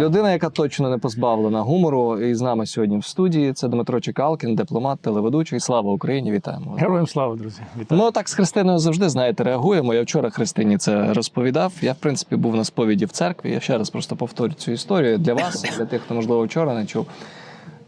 Людина, яка точно не позбавлена гумору, і з нами сьогодні в студії. Це Дмитро Чекалкін, дипломат, телеведучий. Слава Україні! Вітаємо. Героям слава, друзі. Вітаю. Ну так з Христиною завжди знаєте, реагуємо. Я вчора Христині це розповідав. Я в принципі був на сповіді в церкві. Я ще раз просто повторю цю історію для вас, для тих, хто можливо вчора не чув.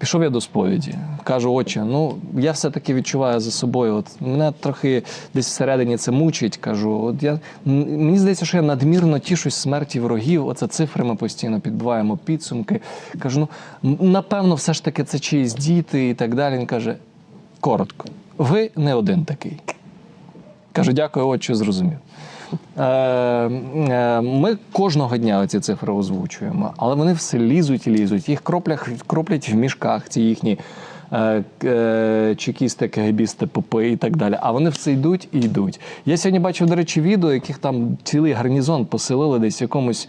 Пішов я до сповіді. Кажу, отче, ну я все-таки відчуваю за собою. От мене трохи десь всередині це мучить. Кажу, от я мені здається, що я надмірно тішусь смерті ворогів. Оце цифри ми постійно підбиваємо підсумки. Кажу, ну напевно, все ж таки це чиїсь діти і так далі. Він каже: коротко, ви не один такий. Кажу, дякую, отче, зрозумів. Е, е, ми кожного дня ці цифри озвучуємо, але вони все лізуть і лізуть. Їх кроплять, кроплять в мішках, ці їхні чекісти, кегебісти, попи і так далі. А вони все йдуть і йдуть. Я сьогодні бачив, до речі, відео, яких там цілий гарнізон поселили десь в якомусь.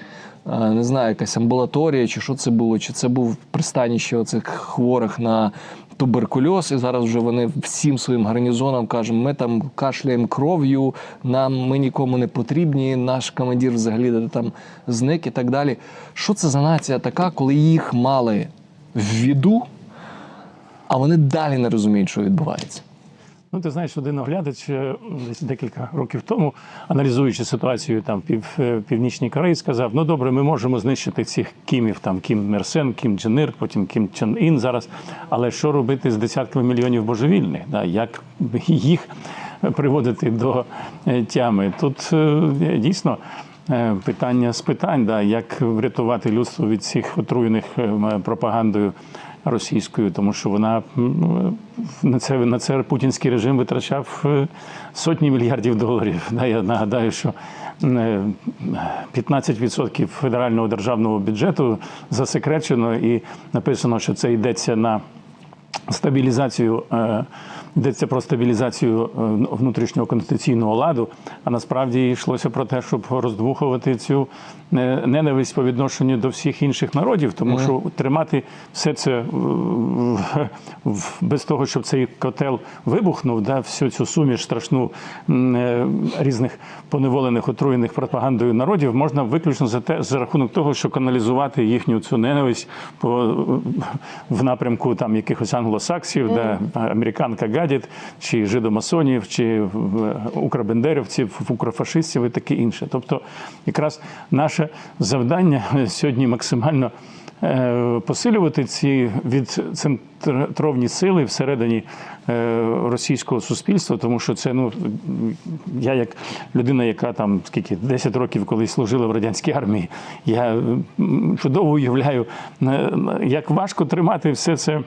е, Не знаю, якась амбулаторія, чи що це було, чи це був пристаніще оцих хворих на туберкульоз, і зараз вже вони всім своїм гарнізонам кажуть, ми там кашляємо кров'ю, нам ми нікому не потрібні, наш командир взагалі де там зник і так далі. Що це за нація така, коли їх мали в віду, а вони далі не розуміють, що відбувається? Ну, ти знаєш, один оглядач е, десь декілька років тому, аналізуючи ситуацію там пів, е, північній Кореї, сказав: ну добре, ми можемо знищити цих кімів, там Кім Мерсен, Кім Чен Ір, потім Кім Чен Ін зараз. Але що робити з десятками мільйонів божевільних? Да? Як їх приводити до е, тями? Тут дійсно. Питання з питань, да, як врятувати людство від цих отруєних пропагандою російською, тому що вона на це на це путінський режим витрачав е, сотні мільярдів доларів. Я нагадаю, що е, 15% федерального державного бюджету засекречено і написано, що це йдеться на стабілізацію. Йдеться про стабілізацію е, внутрішнього конституційного ладу, а насправді йшлося про те, щоб роздмухувати цю е, ненависть по відношенню до всіх інших народів, тому що тримати все це без того, щоб цей котел вибухнув, да, всю цю суміш страшну е, різних поневолених, отруєних пропагандою народів, можна виключно за те за рахунок того, що каналізувати їхню цю ненависть по в напрямку там якихось англосаксів, де американка гадіт, чи жидомасонів, чи в- укробендерівців, укрофашистів і таке інше. Тобто, якраз наше завдання сьогодні максимально. е, Посилювати ці відцентровні сили всередині е, російського суспільства, тому що це ну я як людина, яка там скільки 10 років колись служила в радянській армії, я чудово уявляю, е, як важко тримати все це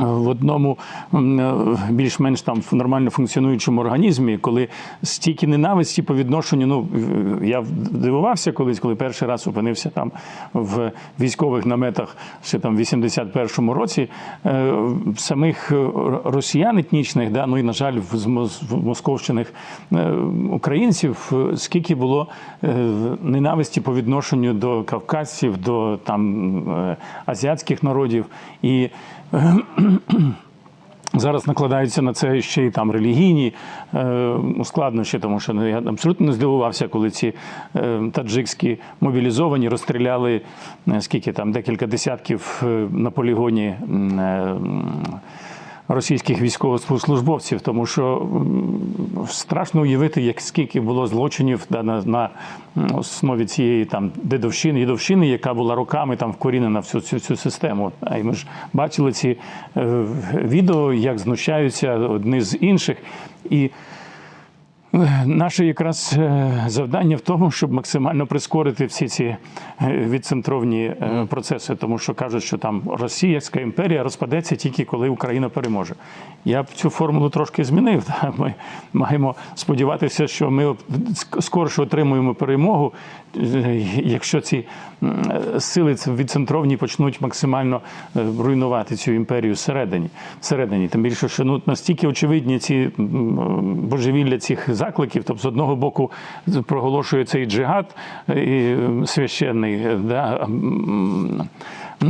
в одному е, більш-менш там нормально функціонуючому організмі, коли стільки ненависті по відношенню. Ну я дивувався колись, коли перший раз опинився там в військових наметах ще там в 81-му році. е, Самих е, росіян етнічних, да, ну і на жаль, в московщиних українців, скільки було ненависті по відношенню до кавказців, до там азіатських народів і. Е, Зараз накладаються на це ще й там релігійні е, складнощі, тому що ну, я абсолютно не здивувався, коли ці е, таджикські мобілізовані розстріляли скільки там декілька десятків на полігоні. Російських військовослужбовців, тому що страшно уявити, як скільки було злочинів да, на, на основі цієї там дедовщини, дідовщини, яка була роками там вкорінена в цю, цю, цю систему. А і ми ж бачили ці е, відео, як знущаються одні з інших. І Наше якраз е, завдання в тому, щоб максимально прискорити всі ці е, відцентровні е, процеси, тому що кажуть, що там Російська імперія розпадеться тільки коли Україна переможе. Я б цю формулу трошки змінив. Ми маємо сподіватися, що ми ск- скорше отримуємо перемогу, е, якщо ці е, сили відцентровні почнуть максимально е, руйнувати цю імперію всередині. всередині. Тим більше, що ну настільки очевидні ці божевілля цих закликів. Тобто, з одного боку, проголошує цей джихад е, і, м, священний, е, да,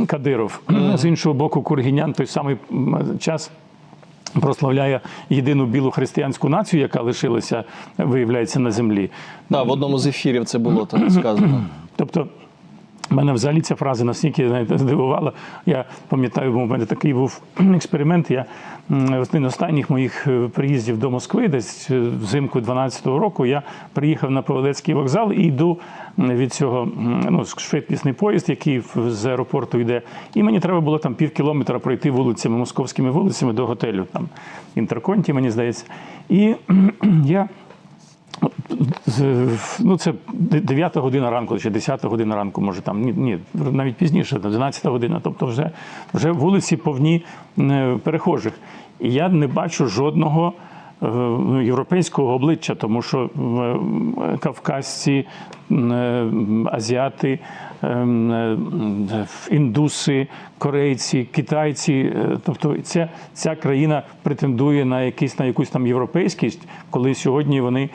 Кадиров. З іншого боку, Кургінян той самий час. Прославляє єдину білу християнську націю, яка лишилася, виявляється, на землі. Да, в одному з ефірів це було так сказано. Тобто Мене взагалі ця фраза настільки знаєте, здивувала. Я пам'ятаю, бо у мене такий був експеримент. Я один останніх моїх е, приїздів до Москви, десь е, взимку 12-го року, я приїхав на Павелецький вокзал і йду від цього ну, швидкісний поїзд, який з аеропорту йде. І мені треба було там пів кілометра пройти вулицями, московськими вулицями до готелю, там Інтерконті, мені здається. І я Ну, це 9 година ранку чи 10 година ранку, може там ні, ні, навіть пізніше, 12 година. Тобто, вже, вже вулиці повні е, перехожих. І я не бачу жодного європейського обличчя, тому що е, кавказці, е, азіати, е, е, індуси, корейці, китайці. е, Тобто ця, ця країна претендує на якийсь на якусь там європейськість, коли сьогодні вони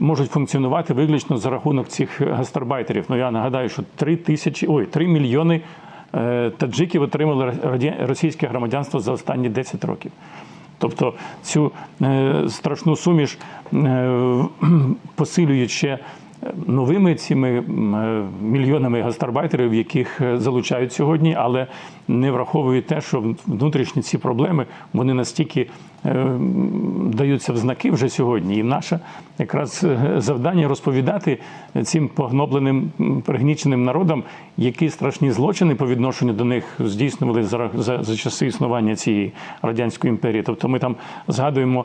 можуть функціонувати виключно за рахунок цих гастарбайтерів. Ну я нагадаю, що 3 тисячі, ой, 3 мільйони е, таджиків отримали російське громадянство за останні 10 років. Тобто цю е, страшну суміш е, посилюють ще новими цими е, мільйонами гастарбайтерів, яких залучають сьогодні, але не враховують те, що внутрішні ці проблеми вони настільки даються в знаки вже сьогодні. І наше якраз е, завдання розповідати цим погнобленим, пригніченим народам, які страшні злочини по відношенню до них здійснювали за, за, за часи існування цієї радянської імперії. Тобто ми там згадуємо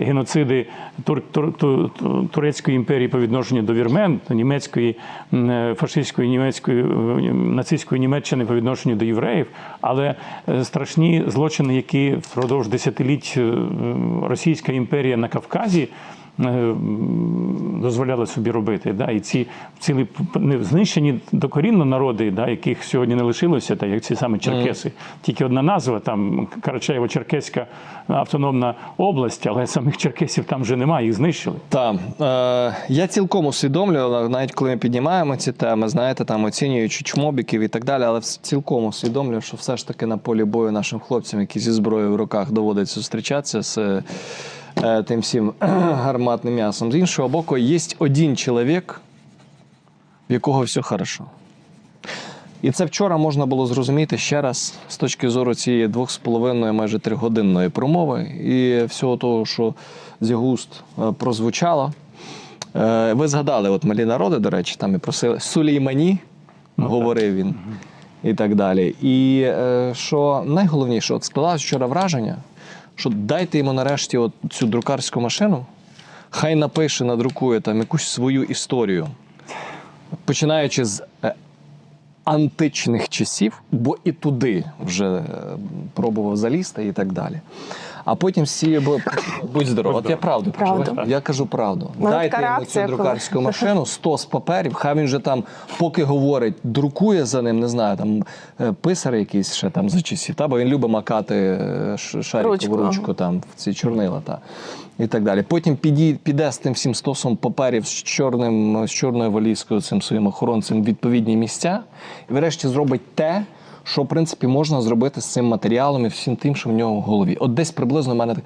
геноциди тур, тур, ту- ту- турецької імперії по відношенню до вірмен, до німецької е, фашистської німецької е, нацистської Німеччини по відношенню до євреїв, але е, страшні злочини, які впродовж десятиліть Російська імперія на Кавказі. Е, Дозволяли собі робити, да, і ці цілі не знищені докорінно народи, да, яких сьогодні не лишилося, так як ці саме черкеси. Тільки одна назва там Карачаєво-Черкеська автономна область, але самих черкесів там вже немає, їх знищили. Так, е, я цілком усвідомлюю, навіть коли ми піднімаємо ці теми, знаєте, там оцінюючи чмобіків і так далі, але цілком усвідомлюю, що все ж таки на полі бою нашим хлопцям, які зі зброєю в руках доводиться зустрічатися з тим всім гарматним м'ясом. З іншого боку, є один чоловік, в якого все хорошо. І це вчора можна було зрозуміти ще раз з точки зору цієї двох з половиною, майже тригодинної промови і всього того, що з його уст е, прозвучало. Е, Ви згадали, от малі народи, до речі, там і просили Сулеймані, говорив він, і так далі. І е, що найголовніше, от склалось вчора враження, що дайте йому нарешті от цю друкарську машину, хай напише, надрукує там якусь свою історію, починаючи з е, античних часів, бо і туди вже е, пробував залізти і так далі. А потім всі бо- будь здоров. От я правду кажу. Правду. Я кажу правду. Дайте йому цю друкарську машину, 100 з паперів, хай він же там, поки говорить, друкує за ним, не знаю, там е, писар якийсь ще там за часів, та, бо він любить макати е, шарикову Ручку, ручку, там в ці чорнила. Та. І так далі. Потім піде з тим всім стосом паперів з чорним, з чорною валізкою, цим своїм охоронцем в відповідні місця, і врешті зробить те, що в принципі можна зробити з цим матеріалом і всім тим, що в нього в голові. От десь приблизно в мене так.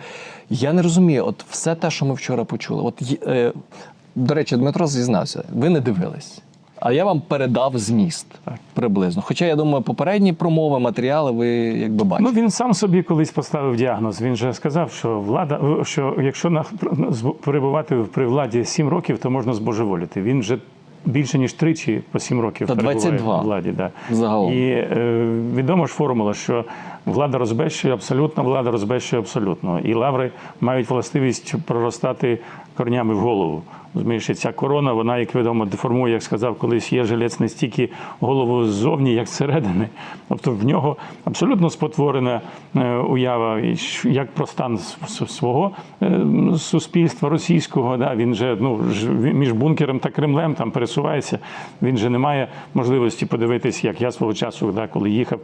Я не розумію, от все те, що ми вчора почули. От, е, до речі, Дмитро зізнався, ви не дивились. А я вам передав зміст приблизно. Хоча я думаю, попередні промови, матеріали ви якби бачите. Ну він сам собі колись поставив діагноз. Він же сказав, що влада, що якщо на перебувати при владі 7 років, то можна збожеволіти. Він вже більше ніж тричі по 7 років Та перебуває 22 в владі. Да. загалом. І е, відома ж формула, що влада розбещує абсолютно, влада розбещує абсолютно. І лаври мають властивість проростати корнями в голову. Розумієш, ця корона, вона, як відомо, деформує, як сказав колись, є жилець не стільки голову ззовні, як зсередини. Тобто в нього абсолютно спотворена е, уява, як про стан свого е, суспільства російського. Да, він же ну, між бункером та Кремлем там пересувається. Він же не має можливості подивитись, як я свого часу, да, коли їхав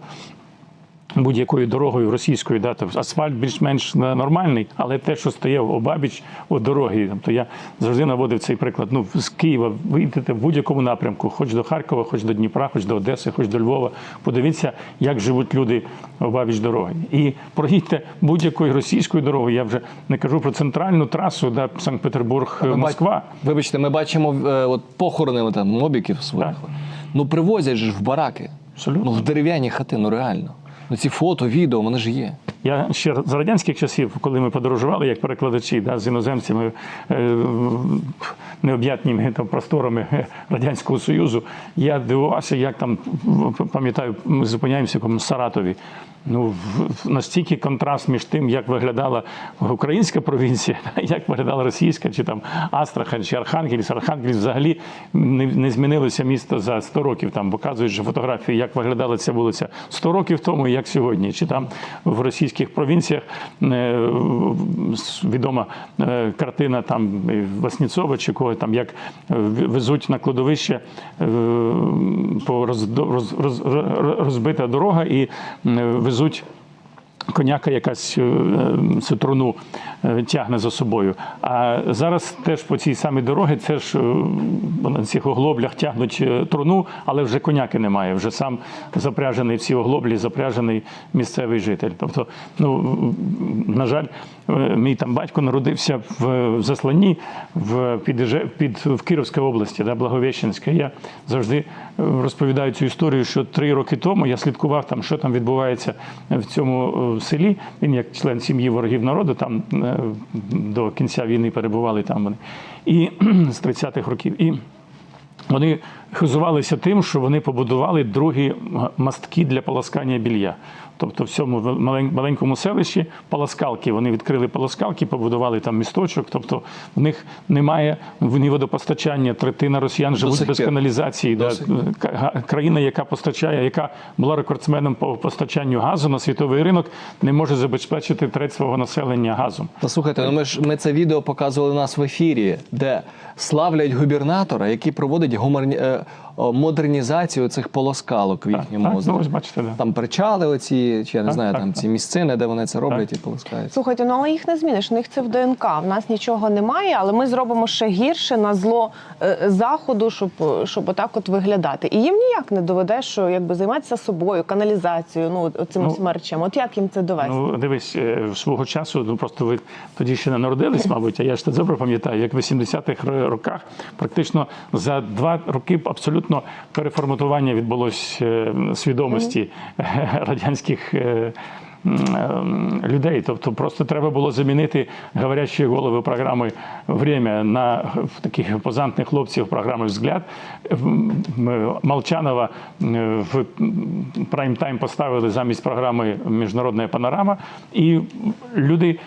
будь-якою дорогою російською, да, тобто асфальт більш-менш нормальний, але те, що стояв обабіч от дороги, тобто я завжди наводив цей приклад. Ну, з Києва вийдете в будь-якому напрямку, хоч до Харкова, хоч до Дніпра, хоч до Одеси, хоч до Львова. Подивіться, як живуть люди обабіч дороги. І проїдьте будь-якою російською дорогою. Я вже не кажу про центральну трасу, да, Санкт-Петербург, Москва. бач- Вибачте, ми бачимо е, от похорони там мобіків своїх. Так. Ну привозять ж в бараки. Абсолютно. Ну в дерев'яні хати, ну реально. Ну ці фото, відео, вони ж є. Я ще за радянських часів, коли ми подорожували як перекладачі да, з іноземцями е, необ'ятніми там просторами е, радянського союзу, я дивувався, як там пам'ятаю, ми зупиняємося в Саратові. Ну настільки контраст між тим, як виглядала українська провінція, як виглядала російська, чи там Астрахань, чи Архангельськ. Архангельськ взагалі не, не змінилося місто за 100 років. Там показують же фотографії, як виглядала ця вулиця 100 років тому, як сьогодні. Чи там в російських провінціях е, відома е, картина там Васніцова чи кого там, як е, везуть на кладовище по роз, роз, роз, розбита дорога і везуть. Коняка якась цю труну е, тягне за собою. А зараз теж по цій самій дорозі це ж е, на цих оглоблях тягнуть е, труну, але вже коняки немає. Вже сам запряжений в ці оглоблі, запряжений місцевий житель. Тобто, ну на жаль, е, мій там батько народився в, в Засланні в під, під в Кіровській області, да, Благовещенська. Я завжди е, розповідаю цю історію, що три роки тому я слідкував там, що там відбувається в цьому е, селі. Він як член сім'ї ворогів народу, там е, до кінця війни перебували там вони. І з 30-х років. І вони хизувалися тим, що вони побудували другі мастки для полоскання білья. Тобто в цьому маленькому селищі полоскалки. Вони відкрили полоскалки, побудували там місточок. Тобто в них немає ні водопостачання. Третина росіян живуть сих без пір. каналізації. Сих Ка- Країна, яка постачає, яка була рекордсменом по постачанню газу на світовий ринок, не може забезпечити треть свого населення газом. Та слухайте, ну ми ж ми це відео показували у нас в ефірі, де славлять губернатора, який проводить гумарні... е, модернізацію цих полоскалок в їхньому Так, озері. ну, бачите, да. Там причали оці, чи я не Так, знаю, так, там так. ці місцини, де вони це роблять і полоскають. Слухайте, ну але їх не зміниш. У них це в ДНК. В нас нічого немає, але ми зробимо ще гірше на зло е, заходу, щоб, щоб отак от виглядати. І їм ніяк не доведеш, що якби займатися собою, каналізацією, ну от цими Ну, смерчем. От як їм це довести? Ну, дивись, е, свого часу, ну просто ви тоді ще не народились, мабуть, а я ж це добре пам'ятаю, як в 80-х роках практично за два роки абсолютно переформатування відбулось е, свідомості радянських. е, м, е, Людей, тобто просто треба було замінити говорящі голови програми «Время» на таких позантних хлопців програми «Взгляд». Молчанова е, в прайм-тайм поставили замість програми Міжнародна панорама, і люди.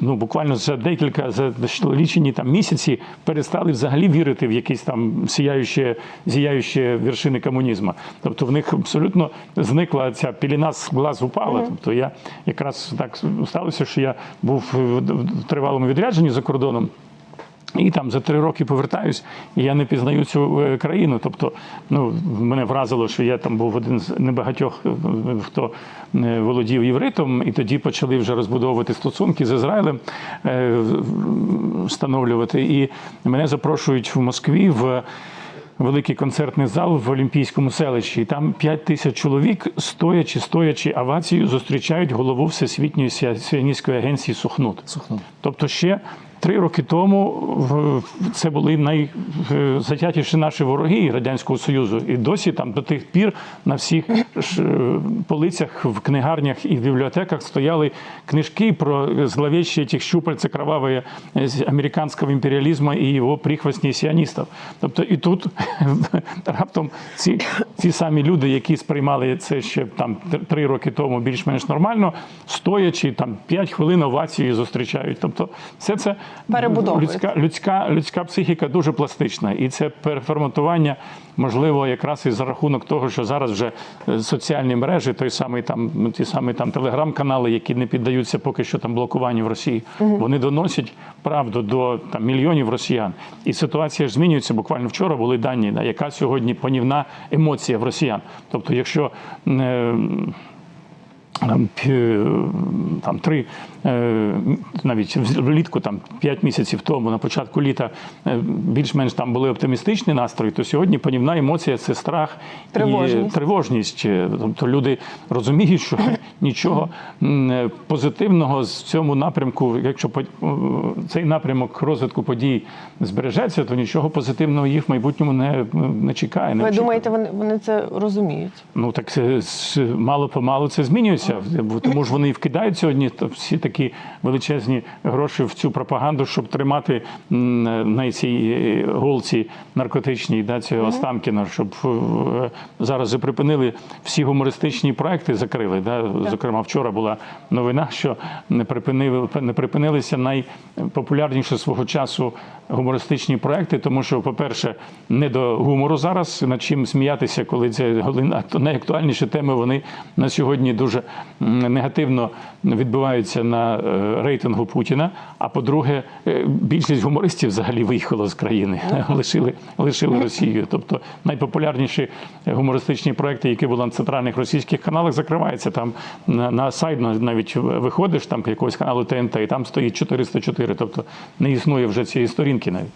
Ну, буквально за декілька за лічені там місяці перестали взагалі вірити в якісь там сіяючі, зіяючі вершини комунізму. Тобто в них абсолютно зникла ця піліна з глаз упала. Тобто я якраз так сталося, що я був в тривалому відрядженні за кордоном. І там за три роки повертаюсь, і я не пізнаю цю е, країну. Тобто, ну мене вразило, що я там був один з небагатьох, е, хто е, володів євритом, і тоді почали вже розбудовувати стосунки з Ізраїлем, встановлювати. І мене запрошують в Москві в. Великий концертний зал в Олімпійському селищі. І там 5 тисяч чоловік, стоячи, стоячи овацію, зустрічають голову Всесвітньої сіа- сіоністської агенції Сухнут. Сухнут. Тобто ще три роки тому це були найзатятіші наші вороги Радянського Союзу. І досі там до тих пір на всіх е, полицях в книгарнях і в бібліотеках стояли книжки про зловещие тих щупальця кровавые з американського імперіалізму і його прихвостні сіоністів. Тобто і тут раптом ці, ці самі люди, які сприймали це ще там три роки тому більш-менш нормально, стоячи там 5 хвилин овації зустрічають. Тобто, все це Перебудовується. людська, людська, людська психіка дуже пластична, і це переформатування можливо якраз і за рахунок того, що зараз вже е, соціальні мережі, той самий там ті самі там телеграм-канали, які не піддаються поки що там блокуванню в Росії, вони доносять правду до там мільйонів росіян. І ситуація ж змінюється. Буквально вчора були дані, да, яка сьогодні панівна емоція в росіян. Тобто, якщо е, там, там три, навіть влітку, там п'ять місяців тому, на початку літа, е, більш-менш там були оптимістичні настрої, то сьогодні панівна емоція це страх і Тривожність. тривожність. Тобто люди розуміють, що нічого позитивного з цьому напрямку, якщо цей напрямок розвитку подій збережеться, то нічого позитивного їх в майбутньому не, не чекає. Не Ви очікує. думаєте, вони, вони це розуміють? Ну так мало помалу це змінюється. Тому ж вони і вкидають сьогодні всі такі величезні гроші в цю пропаганду, щоб тримати на цій е, голці наркотичній да, цього Останкіна, щоб е, зараз вже припинили всі гумористичні проекти, закрили. Да? Зокрема, вчора була новина, що не припинили не припинилися найпопулярніші свого часу гумористичні проекти, тому що, по-перше, не до гумору зараз, над чим сміятися, коли це найактуальніші теми, вони на сьогодні дуже негативно відбиваються на е, рейтингу Путіна. А по-друге, е, більшість гумористів взагалі виїхало з країни, лишили, лишили Росію. Тобто найпопулярніші гумористичні проекти, які були на центральних російських каналах, закриваються. Там на, на сайт навіть виходиш там якогось каналу ТНТ, і там стоїть 404. Тобто не існує вже цієї сторінки навіть.